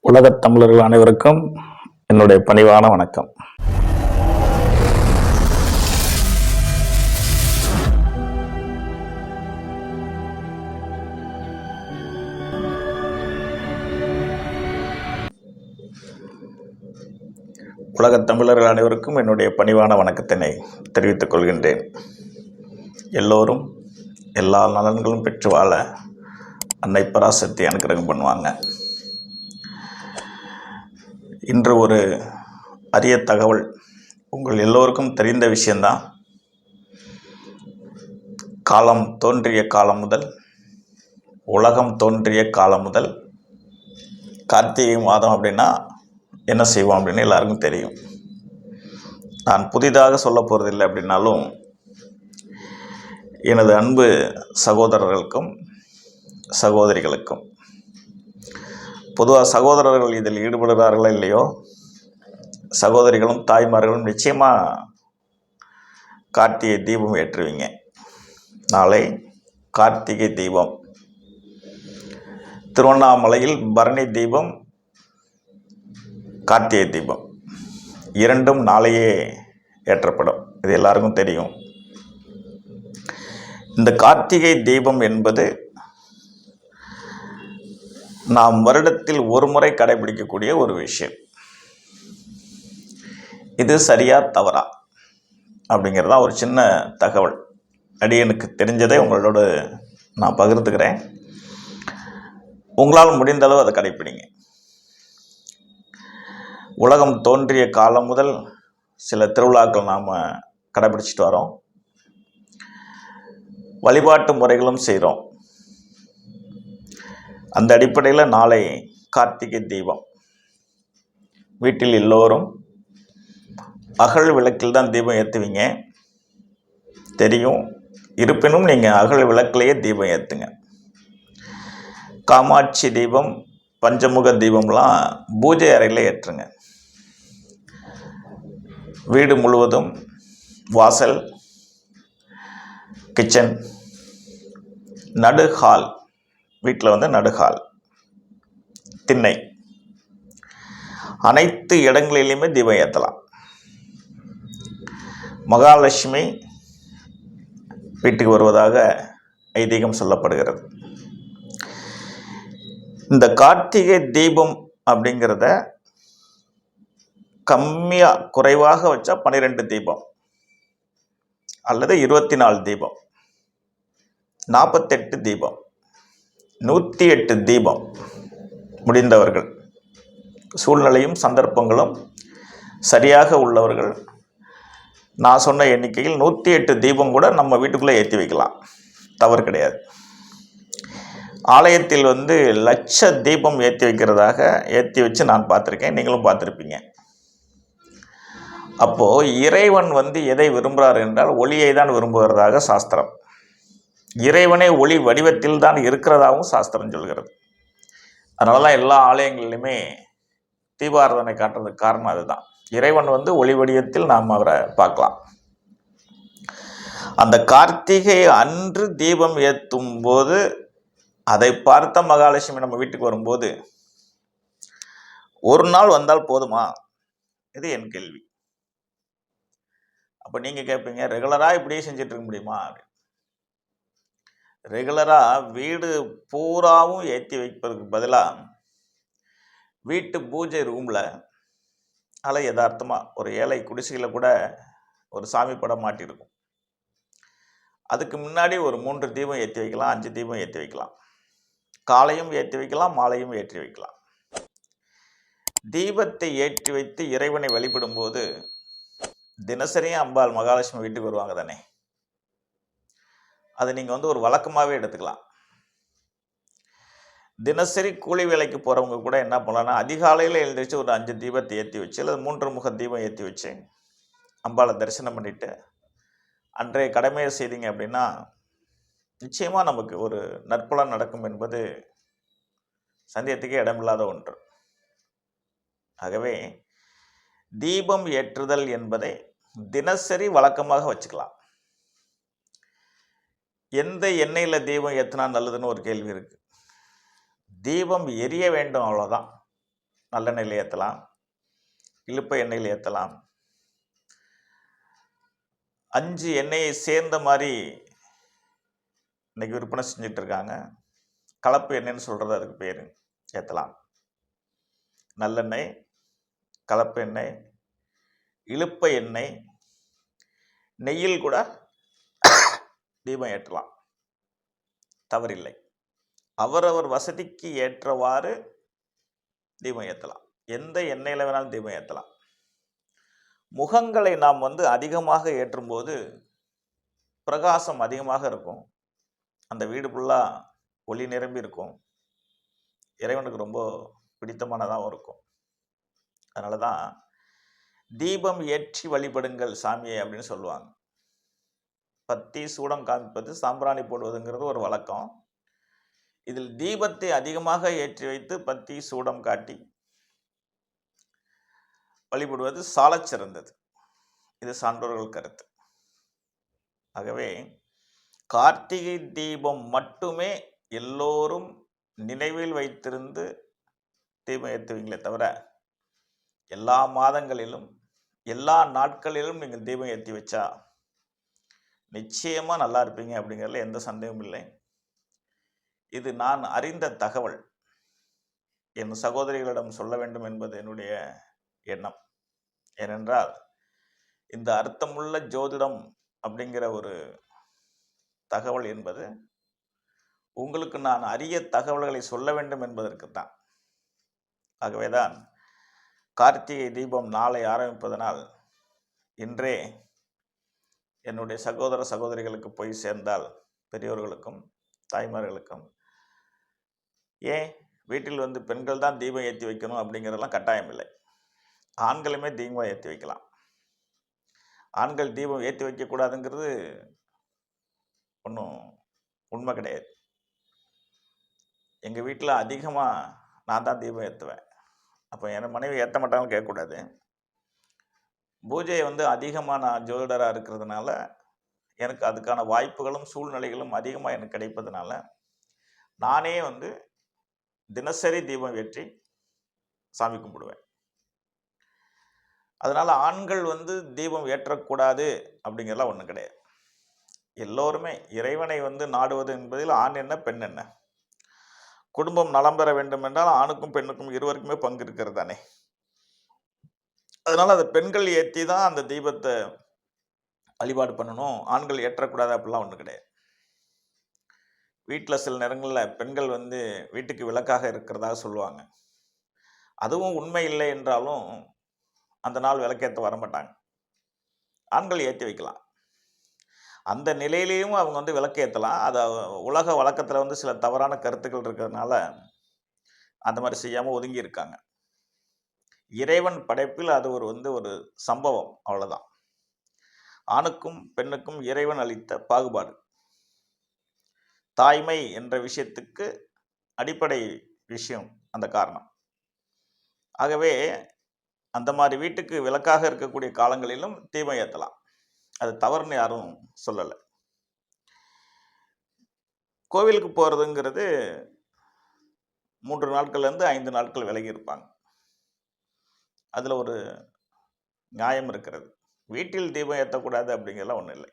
உலகத் தமிழர்கள் அனைவருக்கும் என்னுடைய பணிவான வணக்கம். உலகத் தமிழர்கள் அனைவருக்கும் என்னுடைய பணிவான வணக்கத்தினை தெரிவித்துக் கொள்கின்றேன். எல்லோரும் எல்லா நலன்களும் பெற்று வாழ அன்னை பராசக்தி அனுக்கிரகம் பண்ணுவாங்க. இன்று ஒரு அரிய தகவல். உங்கள் எல்லோருக்கும் தெரிந்த விஷயந்தான் காலம் தோன்றிய காலம் முதல் உலகம் தோன்றிய காலம் முதல் கார்த்திகை மாதம் அப்படின்னா என்ன செய்வோம் அப்படின்னு எல்லாருக்கும் தெரியும். நான் புதிதாக சொல்ல போகிறதில்லை அப்படின்னாலும் எனது அன்பு சகோதரர்களுக்கும் சகோதரிகளுக்கும் பொதுவாக சகோதரர்கள் இதில் ஈடுபடுகிறார்களா இல்லையோ? சகோதரிகளும் தாய்மார்களும் நிச்சயமாக கார்த்திகை தீபம் ஏற்றுவீங்க. நாளை கார்த்திகை தீபம். திருவண்ணாமலையில் பரணி தீபம் கார்த்திகை தீபம். இரண்டும் நாளையே ஏற்றப்படும். இது எல்லாருக்கும் தெரியும். இந்த கார்த்திகை தீபம் என்பது நாம் வருடத்தில் ஒரு முறை கடைபிடிக்கக்கூடிய ஒரு விஷயம். இது சரியா தவறா? அப்படிங்கிறது தான் ஒரு சின்ன தகவல். அடியனுக்கு தெரிஞ்சதை உங்களோட நான் பகிர்ந்துக்கிறேன். உங்களால் முடிந்த அளவு அதை கடைப்பிடிங்க. உலகம் தோன்றிய காலம் முதல் சில திருவிழாக்கள் நாம் கடைபிடிச்சிட்டு வரோம். வழிபாட்டு முறைகளும் செய்கிறோம் அந்த அடிப்படையில் நாளை கார்த்திகை தீபம். வீட்டில் எல்லோரும் அகல் விளக்கில் தான் தீபம் ஏற்றுவீங்க தெரியும். இருப்பினும் நீங்கள் அகல் விளக்கிலேயே தீபம் ஏற்றுங்க காமாட்சி தீபம் பஞ்சமுக தீபம்லாம் பூஜை அறையில் ஏற்றுங்க. வீடு முழுவதும் வாசல் கிச்சன் நடு ஹால் வீட்டில் வந்து நடுகால் திண்ணை. அனைத்து இடங்களிலையுமே தீபம் ஏற்றலாம் மகாலட்சுமி வீட்டுக்கு வருவதாக ஐதீகம் சொல்லப்படுகிறது. இந்த கார்த்திகை தீபம் அப்படிங்கிறத கம்மியாக குறைவாக வச்சா பன்னிரெண்டு தீபம் அல்லது இருபத்தி நாலு தீபம் நாற்பத்தெட்டு தீபம். நூற்றி எட்டு தீபம் முடிந்தவர்கள். சூழ்நிலையும் சந்தர்ப்பங்களும் சரியாக உள்ளவர்கள். நான் சொன்ன எண்ணிக்கையில் நூற்றி எட்டு தீபம் கூட நம்ம வீட்டுக்குள்ளே ஏற்றி வைக்கலாம். தவறு கிடையாது. ஆலயத்தில் வந்து லட்ச தீபம் ஏற்றி வைக்கிறதாக ஏற்றி வச்சு நான் பார்த்துருக்கேன். நீங்களும் பார்த்துருப்பீங்க. அப்போது இறைவன் வந்து எதை விரும்புகிறார் என்றால் ஒளியை தான் விரும்புகிறதாக சாஸ்திரம். இறைவனே ஒளி வடிவத்தில் தான் இருக்கிறதாகவும் சாஸ்திரம் சொல்கிறது. அதனால தான் எல்லா ஆலயங்களிலுமே தீபாராதனை காட்டுறதுக்கு காரணம் அதுதான். இறைவன் வந்து ஒளி வடிவத்தில் நாம் அவரை பார்க்கலாம். அந்த கார்த்திகை அன்று தீபம் ஏற்றும் போது அதை பார்த்த மகாலட்சுமி நம்ம வீட்டுக்கு வரும்போது ஒரு நாள் வந்தால் போதுமா? இது என் கேள்வி. அப்போ நீங்கள் கேட்பீங்க ரெகுலராக இப்படியே செஞ்சுட்டு இருக்க முடியுமா? அப்படின்னு ரெகுலராக வீடு பூராவும் ஏற்றி வைப்பதற்கு பதிலாக வீட்டு பூஜை ரூமில் அலை யதார்த்தமாக ஒரு ஏழை குடிசையில் கூட ஒரு சாமி படம் மாட்டியிருக்கும் அதுக்கு முன்னாடி ஒரு மூன்று தீபம் ஏற்றி வைக்கலாம் அஞ்சு தீபம் ஏற்றி வைக்கலாம். காலையும் ஏற்றி வைக்கலாம் மாலையும் ஏற்றி வைக்கலாம். தீபத்தை ஏற்றி வைத்து இறைவனை வழிபடும்போது தினசரியும் அம்பாள் மகாலட்சுமி வீட்டுக்கு வருவாங்க தானே? அதை நீங்கள் வந்து ஒரு வழக்கமாகவே எடுத்துக்கலாம். தினசரி கூலி வேலைக்கு போகிறவங்க கூட என்ன பண்ணலான்னா அதிகாலையில் எழுந்திரிச்சு ஒரு அஞ்சு தீபத்தை ஏற்றி வச்சு அல்லது மூன்று முக தீபம் ஏற்றி வச்சு அம்பாளை தரிசனம் பண்ணிவிட்டு அன்றைய கடமையை செய்தீங்க அப்படின்னா நிச்சயமாக நமக்கு ஒரு நற்பலன் நடக்கும் என்பது சந்தேகத்துக்கே இடமில்லாத ஒன்று. ஆகவே தீபம் ஏற்றுதல் என்பதை தினசரி வழக்கமாக வச்சுக்கலாம். எந்த எண்ணெயில் தீபம் ஏற்றினா நல்லதுன்னு ஒரு கேள்வி இருக்குது தீபம் எரிய வேண்டும் அவ்வளோதான் நல்லெண்ணெயில் ஏற்றலாம் இழுப்ப எண்ணெயில் ஏற்றலாம் அஞ்சு எண்ணெயை சேர்ந்த மாதிரி இன்னைக்கு விற்பனை செஞ்சுட்டு இருக்காங்க. கலப்பு எண்ணெய்னு சொல்கிறது அதுக்கு பேர். ஏற்றலாம் நல்லெண்ணெய் கலப்பு எண்ணெய் இழுப்ப எண்ணெய் நெய்யில் கூட தீபம் ஏற்றலாம். தவறில்லை. அவரவர் வசதிக்கு ஏற்றவாறு தீபம் ஏற்றலாம். எந்த எண்ணெயில் வேணாலும் தீபம் ஏற்றலாம். முகங்களை நாம் வந்து அதிகமாக ஏற்றும்போது பிரகாசம் அதிகமாக இருக்கும். அந்த வீடு ஃபுல்லாக ஒளி நிரம்பி இருக்கும். இறைவனுக்கு ரொம்ப பிடித்தமானதாகவும் இருக்கும். அதனால தான் தீபம் ஏற்றி வழிபடுங்கள் சாமியை அப்படின்னு சொல்லுவாங்க. பத்தி சூடம் காமிப்பது சாம்பிராணி போடுவதுங்கிறது ஒரு வழக்கம். இதில் தீபத்தை அதிகமாக ஏற்றி வைத்து பத்தி சூடம் காட்டி வழிபடுவது சாலச் சிறந்தது. இது சான்றோர்கள் கருத்து. ஆகவே கார்த்திகை தீபம் மட்டுமே எல்லோரும் நினைவில் வைத்திருந்து தீபம் ஏற்றுவீங்களே தவிர எல்லா மாதங்களிலும் எல்லா நாட்களிலும் நீங்கள் தீபம் ஏற்றி வச்சா நிச்சயமாக நல்லா இருப்பீங்க அப்படிங்கிறதுல எந்த சந்தேகமும் இல்லை. இது நான் அறிந்த தகவல். என் சகோதரிகளிடம் சொல்ல வேண்டும் என்பது என்னுடைய எண்ணம். ஏனென்றால் இந்த அர்த்தமுள்ள ஜோதிடம் அப்படிங்கிற ஒரு தகவல் என்பது உங்களுக்கு நான் அரிய தகவல்களை சொல்ல வேண்டும் என்பதற்குத்தான். ஆகவேதான் கார்த்திகை தீபம் நாளை ஆரம்பிப்பதனால் இன்றே என்னுடைய சகோதர சகோதரிகளுக்கு போய் சேர்ந்தால் பெரியோர்களுக்கும் தாய்மார்களுக்கும் ஏன் வீட்டில் வந்து பெண்கள் தான் தீபம் ஏற்றி வைக்கணும் அப்படிங்கிறதெல்லாம் கட்டாயம் இல்லை. ஆண்களுமே தீபம் ஏற்றி வைக்கலாம். ஆண்கள் தீபம் ஏற்றி வைக்கக்கூடாதுங்கிறது ஒன்றும் உண்மை கிடையாது. எங்கள் வீட்டில் அதிகமாக நான் தான் தீபம் ஏற்றுவேன் அப்போ என் மனைவி ஏற்ற மாட்டாங்கன்னு கேட்கக்கூடாது. பூஜையை வந்து அதிகமாக நான் ஜோதிடராக இருக்கிறதுனால எனக்கு அதுக்கான வாய்ப்புகளும் சூழ்நிலைகளும் அதிகமாக எனக்கு கிடைப்பதுனால நானே வந்து தினசரி தீபம் ஏற்றி சாமி கும்பிடுவேன். அதனால் ஆண்கள் வந்து தீபம் ஏற்றக்கூடாது அப்படிங்கிறதெல்லாம் ஒன்றும் கிடையாது. எல்லோருமே இறைவனை வந்து நாடுவது என்பதில் ஆண் என்ன பெண் என்ன? குடும்பம் நலம் பெற வேண்டும் என்றால் ஆணுக்கும் பெண்ணுக்கும் இருவருக்குமே பங்கு இருக்கிறது தானே? அதனால் அந்த பெண்கள் ஏற்றி தான் அந்த தீபத்தை வழிபாடு பண்ணணும். ஆண்கள் ஏற்றக்கூடாது அப்படிலாம் ஒன்றும் கிடையாது. வீட்டில் சில நேரங்களில் பெண்கள் வந்து வீட்டுக்கு விளக்காக இருக்கிறதாக சொல்லுவாங்க. அதுவும் உண்மை இல்லை என்றாலும் அந்த நாள் விளக்கேற்ற வரமாட்டாங்க ஆண்கள் ஏற்றி வைக்கலாம். அந்த நிலையிலையும் அவங்க வந்து விளக்கு ஏற்றலாம் உலக வழக்கத்தில் வந்து சில தவறான கருத்துக்கள் இருக்கிறதுனால அந்த மாதிரி செய்யாமல் ஒதுங்கி இருக்காங்க. இறைவன் படைப்பில் அது ஒரு வந்து ஒரு சம்பவம் அவ்வளோதான் ஆணுக்கும் பெண்ணுக்கும் இறைவன் அளித்த பாகுபாடு. தாய்மை என்ற விஷயத்துக்கு அடிப்படை விஷயம் அந்த காரணம். ஆகவே அந்த மாதிரி வீட்டுக்கு விளக்காக இருக்கக்கூடிய காலங்களிலும் தீமை ஏற்றலாம். அது தவறுன்னு யாரும் சொல்லலை. கோவிலுக்கு போகிறதுங்கிறது மூன்று நாட்கள்லேருந்து ஐந்து நாட்கள் விலகி இருப்பாங்க. அதில் ஒரு நியாயம் இருக்கிறது. வீட்டில் தீபம் ஏற்றக்கூடாது அப்படிங்கிறதுலாம் ஒன்றும் இல்லை.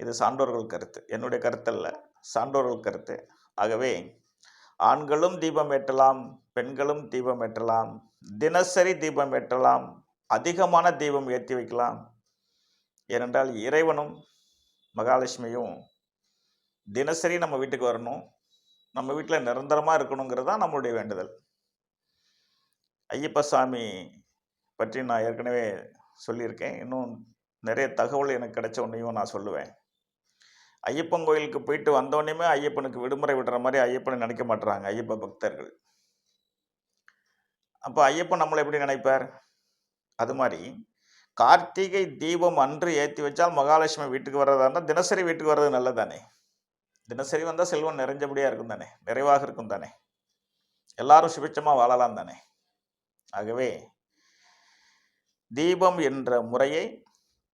இது சான்றோர்கள் கருத்து. என்னுடைய கருத்தல்ல சான்றோர்கள் கருத்து. ஆகவே ஆண்களும் தீபம் ஏற்றலாம் பெண்களும் தீபம் ஏற்றலாம் தினசரி தீபம் ஏற்றலாம் அதிகமான தீபம் ஏற்றி வைக்கலாம். ஏனென்றால் இறைவனும் மகாலட்சுமியும் தினசரி நம்ம வீட்டுக்கு வரணும். நம்ம வீட்டில் நிரந்தரமாக இருக்கணுங்கிறது தான் நம்மளுடைய வேண்டுதல். ஐயப்பசாமி பற்றி நான் ஏற்கனவே சொல்லியிருக்கேன். இன்னும் நிறைய தகவல் எனக்கு கிடைச்ச உடனேயும் நான் சொல்லுவேன். ஐயப்பன் கோயிலுக்கு போயிட்டு வந்தோடனேயுமே ஐயப்பனுக்கு விடுமுறை விடுற மாதிரி ஐயப்பனை நினைக்க மாட்டுறாங்க ஐயப்ப பக்தர்கள். அப்போ ஐயப்பன் நம்மளை எப்படி நினைப்பார்? அது மாதிரி கார்த்திகை தீபம் அன்று ஏற்றி வச்சால் மகாலட்சுமி வீட்டுக்கு வர்றதா இருந்தால் தினசரி வீட்டுக்கு வர்றது நல்லதானே தினசரி வந்தால் செல்வம் நிறைஞ்சபடியாக இருக்கும் தானே நிறைவாக இருக்கும் தானே எல்லாரும் சுபிட்சமாக வாழலாம் தானே ஆகவே தீபம் என்ற முறையை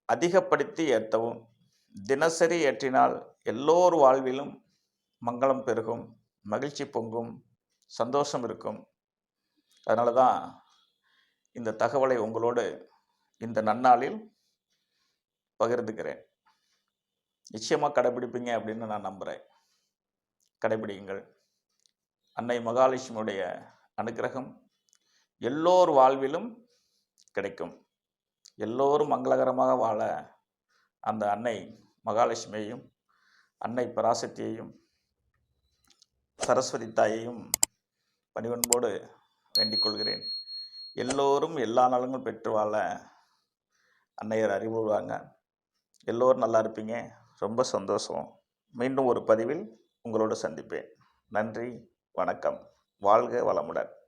அதிகப்படுத்தி ஏற்றவும். தினசரி ஏற்றினால் எல்லோர் வாழ்விலும் மங்களம் பெருகும் மகிழ்ச்சி பொங்கும் சந்தோஷம் இருக்கும். அதனால தான் இந்த தகவலை உங்களோடு இந்த நன்னாளில் பகிர்ந்துக்கிறேன். நிச்சயமாக கடைபிடிப்பீங்க அப்படின்னு நான் நம்புகிறேன் கடைபிடிங்கள் அன்னை மகாலட்சுமியுடைய அனுக்கிரகம் எல்லோர் வாழ்விலும் கிடைக்கும். எல்லோரும் மங்களகரமாக வாழ அந்த அன்னை மகாலட்சுமியையும் அன்னை பராசக்தியையும் சரஸ்வதி தாயையும் பணிவன்போடு வேண்டிக் கொள்கிறேன். எல்லோரும் எல்லா நலங்களும் பெற்று வாழ அன்னையர் அறிவுறுவாங்க. எல்லோரும் நல்லா இருப்பீங்க. ரொம்ப சந்தோஷம். மீண்டும் ஒரு பதிவில் உங்களோடு சந்திப்பேன். நன்றி வணக்கம். வாழ்க வளமுடன்.